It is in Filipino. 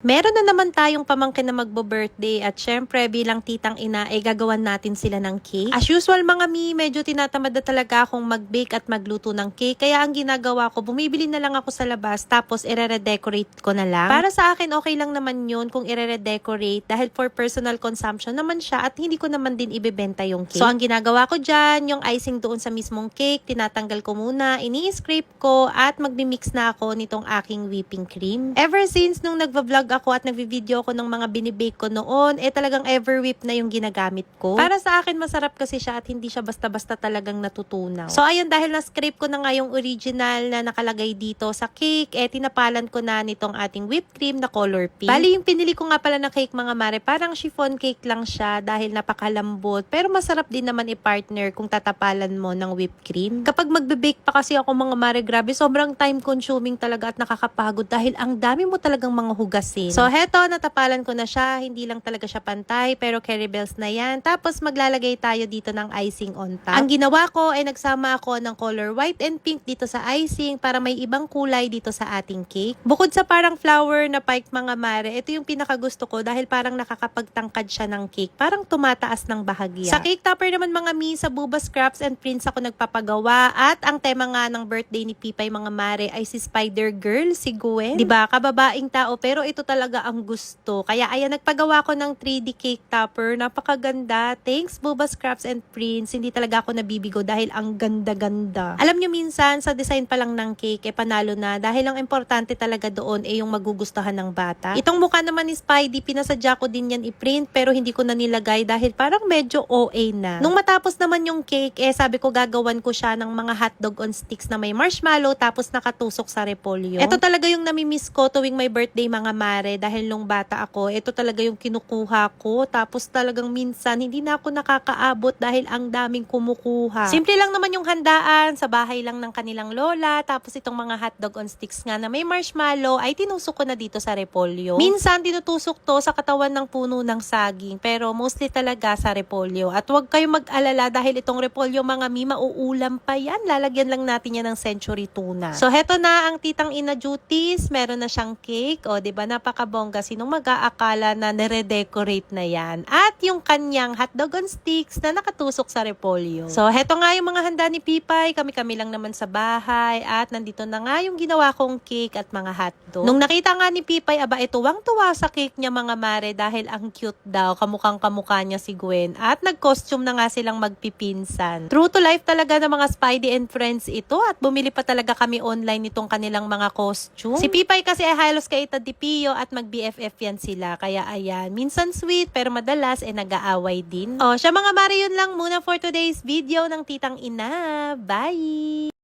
Meron na naman tayong pamangkin na magbo-birthday at syempre bilang titang ina ay gagawan natin sila ng cake. As usual mga mi, medyo tinatamad na talaga akong mag-bake at magluto ng cake. Kaya ang ginagawa ko, bumibili na lang ako sa labas tapos ire-redecorate ko na lang. Para sa akin, okay lang naman yun kung ire-redecorate dahil for personal consumption naman siya at hindi ko naman din ibebenta yung cake. So ang ginagawa ko dyan, yung icing doon sa mismong cake, tinatanggal ko muna, ini-scrape ko at magmi-mix na ako nitong aking whipping cream. Ever since nung nagva-vlog ako at nagvi-video ako ng mga binibake ko noon, eh talagang ever whip na yung ginagamit ko. Para sa akin, masarap kasi siya at hindi siya basta-basta talagang natutunaw. So ayun, dahil na-scrape ko na nga yung original na nakalagay dito sa cake, eh tinapalan ko na nitong ating whipped cream na color pink. Bali, yung pinili ko nga pala na cake mga mare, parang chiffon cake lang siya dahil napakalambot. Pero masarap din naman i-partner kung tatapalan mo ng whipped cream. Kapag magbe-bake pa kasi ako mga mare, grabe, sobrang time consuming talaga at nakakapagod dahil ang dami mo talagang mga hugasin. So, heto, natapalan ko na siya. Hindi lang talaga siya pantay, pero carry bells na yan. Tapos, maglalagay tayo dito ng icing on top. Ang ginawa ko ay nagsama ako ng color white and pink dito sa icing para may ibang kulay dito sa ating cake. Bukod sa parang flower na pike mga mare, ito yung pinakagusto ko dahil parang nakakapagtangkad siya ng cake. Parang tumataas ng bahagya. Sa cake topper naman mga mi, sa Buba Scraps and Prints ako nagpapagawa. At ang tema nga ng birthday ni Pipay mga mare ay si Spider Girl, si Gwen. 'Di ba Kababaing tao pero ito talaga ang gusto. Kaya ayan, nagpagawa ko ng 3D cake topper. Napakaganda. Thanks Buba Scraps and Prints. Hindi talaga ako nabibigo dahil ang ganda-ganda. Alam nyo minsan, sa design pa lang ng cake, eh panalo na. Dahil ang importante talaga doon ay yung magugustuhan ng bata. Itong mukha naman ni Spidey, pinasadya ko din yan i-print pero hindi ko na nilagay dahil parang medyo OA na. Nung matapos naman yung cake, eh sabi ko gagawan ko siya ng mga hotdog on sticks na may marshmallow tapos nakatusok sa repolyo. Ito talaga yung namimiss ko tuwing may birthday mga mare dahil nung bata ako, ito talaga yung kinukuha ko tapos talagang minsan hindi na ako nakakaabot dahil ang daming kumukuha. Simple lang naman yung handaan sa bahay lang ng kanilang lola tapos itong mga hotdog on sticks nga na may marshmallow ay tinusok ko na dito sa repolyo. Minsan tinutusok to sa katawan ng puno ng saging pero mostly talaga sa repolyo. At huwag kayong mag-alala dahil itong repolyo mga mi mauulam pa yan. Lalagyan lang natin yan ng century tuna. So heto na ang titang ina duties. Meron na siyang cake. O, di ba napakabongga. Sinong mag-aakala na nire-decorate na yan? At yung kanyang hotdog on sticks na nakatusok sa repolyo. So heto nga yung mga handa ni Pipay. Kami-kami lang naman sa bahay. At nandito na nga yung ginawa kong cake at mga hotdog. Nung nakita nga ni Pipay, aba, ito tuwang-tuwa sa cake niya mga mare dahil ang cute daw. Kamukhang kamukha niya si Gwen. At nag-costume na nga silang magpipinsan. True to life talaga ng mga Spidey and Friends ito. At bumili pa talaga kami online nitong kanilang mga costume. Si Pipay kasi ay halos kay Ita Di Pio at mag-BFF yan sila. Kaya ayan, minsan sweet pero madalas eh nag-aaway din. O, siya mga mare yun lang muna for today's video ng Titang Ina. Bye!